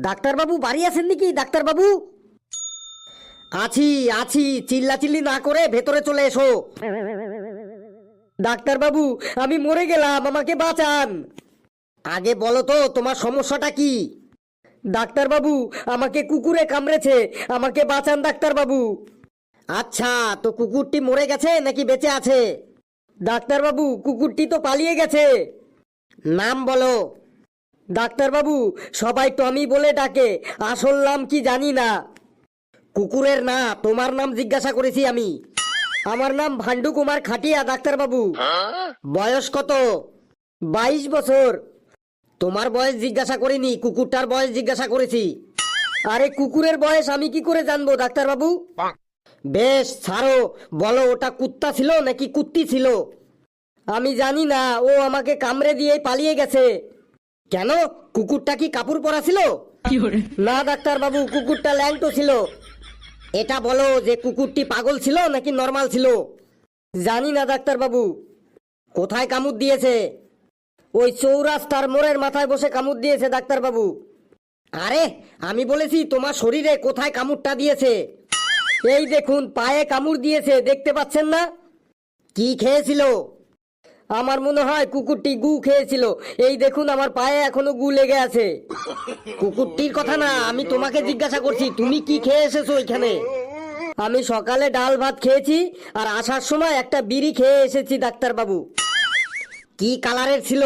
ডাক্তারবাবু বাড়ি আছেন নাকি, ডাক্তারবাবু? আছি আছি, চিল্লাচিল্লি না করে ভেতরে চলে এসো। ডাক্তারবাবু, আমি মরে গেলাম, আমাকে বাঁচান। আগে বলো তো, তোমার সমস্যাটা কি? ডাক্তারবাবু, আমাকে কুকুরে কামড়েছে, আমাকে বাঁচান ডাক্তারবাবু। আচ্ছা তো কুকুরটি মরে গেছে নাকি বেঁচে আছে? ডাক্তারবাবু, কুকুরটি তো পালিয়ে গেছে। নাম বলো। ডাক্তারবাবু, সবাই টমি বলে ডাকে। আসল নাম কি জানি না। কুকুরের না, তোমার নাম জিজ্ঞাসা করেছি আমি। আমার নাম ভান্ডু কুমার খাটিয়া, ডাক্তারবাবু। বয়স কত? বাইশ বছর। তোমার বয়স জিজ্ঞাসা করিনি, কুকুরটার বয়স জিজ্ঞাসা করেছি। আরে, কুকুরের বয়স আমি কি করে জানব, ডাক্তারবাবু? বেশ, ছাড়ো। বলো, ওটা কুত্তা ছিল নাকি কুত্তি ছিল? আমি জানি না, ও আমাকে কামড়ে দিয়ে পালিয়ে গেছে। কেন? কুকুরটা কি কাপড় পরা ছিল? না ডাক্তারবাবু কুকুরটা ল্যাংটো ছিল। এটা বলো যে কুকুরটি পাগল ছিল নাকি নর্মাল ছিল? জানি না ডাক্তারবাবু। কোথায় কামড় দিয়েছে? ওই চৌরাস্তার মোড়ের মাথায় বসে কামড় দিয়েছে ডাক্তারবাবু। আরে আমি বলেছি তোমার শরীরে কোথায় কামড়টা দিয়েছে? এই দেখুন পায়ে কামড় দিয়েছে দেখতে পাচ্ছেন না? কি খেয়েছিল? আমার মনে হয় কুকুরটি গু খেয়েছিল। এই দেখুন আমার পায়ে এখনও গু লেগে আছে। কুকুরটির কথা না আমি তোমাকে জিজ্ঞাসা করছি তুমি কি খেয়ে এসেছ এখানে? আমি সকালে ডাল ভাত খেয়েছি আর আসার সময় একটা বিড়ি খেয়ে এসেছি ডাক্তারবাবু। কি কালারের ছিল?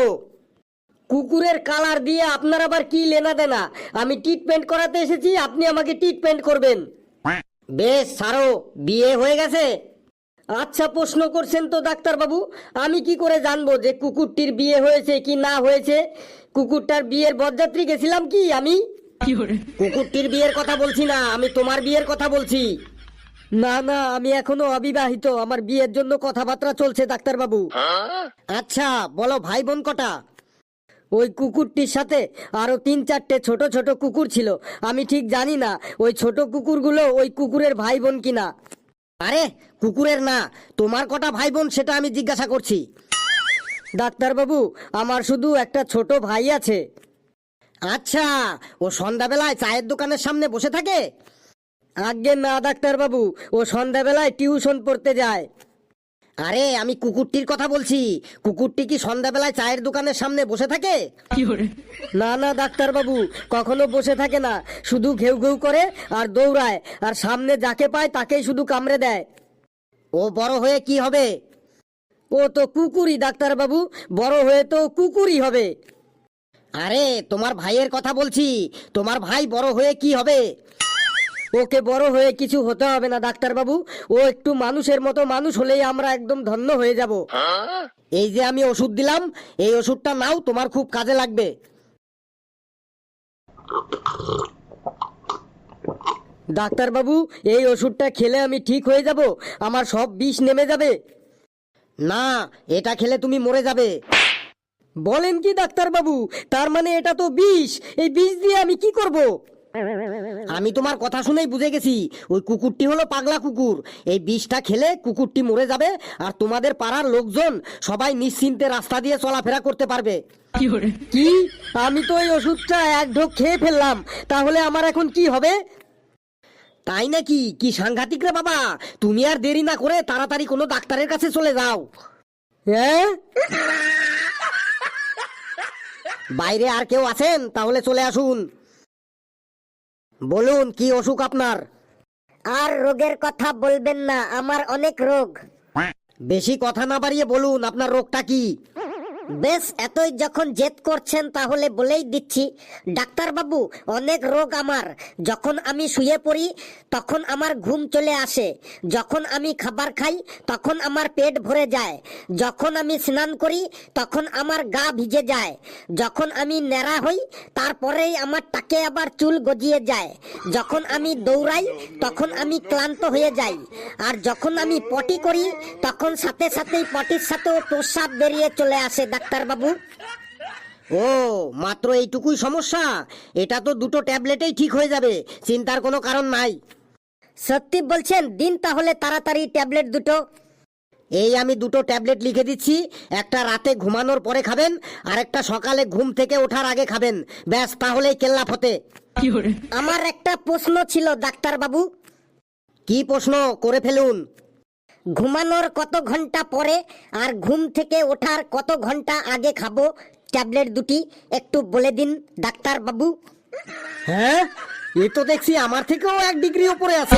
কুকুরের কালার দিয়ে আপনার আবার কি লেনা দেনা? আমি ট্রিটমেন্ট করাতে এসেছি আপনি আমাকে ট্রিটমেন্ট করবেন। বেশ সারো বিয়ে হয়ে গেছে। আচ্ছা প্রশ্ন করছেন তো ডাক্তারবাবু আমি কি করে জানব যে কুকুরটির বিয়ে হয়েছে কি না হয়েছে? কুকুরটার বিয়ের বরযাত্রী গেছিলাম কি আমি? কুকুরটির বিয়ের কথা বলছি না আমি তোমার বিয়ের কথা বলছি। না না আমি এখনও অবিবাহিত আমার বিয়ের জন্য কথাবার্তা চলছে ডাক্তারবাবু। আচ্ছা বলো ভাই বোন কটা? ওই কুকুরটির সাথে আরও তিন চারটে ছোট ছোট কুকুর ছিল আমি ঠিক জানি না ওই ছোট কুকুরগুলো ওই কুকুরের ভাই বোন কিনা। আরে, কুকুরের না। তোমার কটা ভাই বোন সেটা আমি জিজ্ঞাসা করছি। ডাক্তারবাবু, আমার শুধু একটা ছোট ভাই আছে। আচ্ছা ও সন্ধ্যাবেলায় চায়ের দোকানের সামনে বসে থাকে? আজ্ঞে না, ডাক্তারবাবু, ও সন্ধ্যাবেলায় টিউশন পড়তে যায়। আরে আমি কুকুরটির কথা বলছি। কুকুরটি কি সন্ধ্যাবেলায় চায়ের দোকানের সামনে বসে থাকে? না না ডাক্তারবাবু কখনো বসে থাকে না। শুধু ঘেউ ঘেউ করে আর দৌড়ায় আর সামনে যাকে পায় তাকেই শুধু কামড়ে দেয়। ও বড় হয়ে কি হবে? ও তো কুকুরই ডাক্তারবাবু। বড় হয়ে তো কুকুরই হবে। আরে তোমার ভাইয়ের কথা বলছি। তোমার ভাই বড় হয়ে কি হবে? ওকে বড় হয়ে কিছু হতে হবে না ডাক্তারবাবু। ও একটু মানুষের মতো মানুষ হলেই আমরা একদম ধন্য হয়ে যাব। এই যে আমি ওষুধ দিলাম এই ওষুধটা নাও তোমার খুব কাজে লাগবে। ডাক্তারবাবু এই ওষুধটা খেলে আমি ঠিক হয়ে যাব আমার সব বিষ নেমে যাবে। না এটা খেলে তুমি মরে যাবে। বলেন কি ডাক্তারবাবু তার মানে এটা তো বিষ এই বিষ দিয়ে আমি কি করব? আমি তোমার কথা শুনেই বুঝে গেছি ওই কুকুরটি হলো পাগলা কুকুর। এই বিষটা খেলে কুকুরটি মরে যাবে আর তোমাদের পাড়ার লোকজন সবাই নিশ্চিন্তে রাস্তা দিয়ে চলাফেরা করতে পারবে। কি আমি তো এই ওষুধটা এক ঢোক খেয়ে ফেললাম তাহলে আমার এখন কি হবে? তাই নাকি? কি সাংঘাতিক রে বাবা? তুমি আর দেরি না করে তাড়াতাড়ি কোনো ডাক্তারের কাছে চলে যাও। হ্যাঁ? বাইরে আর কেউ আছেন? তাহলে চলে আসুন। বলুন কি অসুখ আপনার? আর রোগের কথা বলবেন না আমার অনেক রোগ। বেশি কথা না বাড়িয়ে বলুন আপনার রোগটা কি? বেশ, এতই যখন জেদ করছেন তাহলে বলেই দিচ্ছি ডাক্তার বাবু অনেক রোগ আমার। যখন আমি শুয়ে পড়ি, তখন আমার ঘুম চলে আসে। যখন আমি খাবার খাই, তখন আমার পেট ভরে যায়। যখন আমি স্নান করি, তখন আমার গা ভিজে যায়। যখন আমি ন্যাড়া হই, তারপরেই আমার টাকে আবার চুল গজিয়ে যায়। যখন আমি দৌড়াই, তখন আমি ক্লান্ত হয়ে যাই। আর যখন আমি পটি করি, তখন সাথে সাথেই পটির সাথেও প্রস্রাব বেরিয়ে চলে আসে ডাক্তারবাবু? ও মাত্র এইটুকুই সমস্যা। এটা তো দুটো ট্যাবলেটেই ঠিক হয়ে যাবে চিন্তার কোনো কারণ নাই। সত্যি বলছেন দিন তাহলে তাড়াতাড়ি ট্যাবলেট দুটো। এই আমি দুটো ট্যাবলেট লিখে দিচ্ছি একটা রাতে ঘুমানোর পরে খাবেন আর একটা সকালে ঘুম থেকে ওঠার আগে খাবেন। ব্যাস তাহলেই কেল্লা ফতে আমার একটা প্রশ্ন ছিল ডাক্তার বাবু কি প্রশ্ন? করে ফেলুন। ঘুমানোর কত ঘণ্টা পরে আর ঘুম থেকে ওঠার কত ঘণ্টা আগে খাব? ট্যাবলেট দুটি একটু বলে দিন ডাক্তার বাবু। হ্যাঁ? এ তো দেখছি আমার থেকেও এক ডিগ্রি উপরে আছে।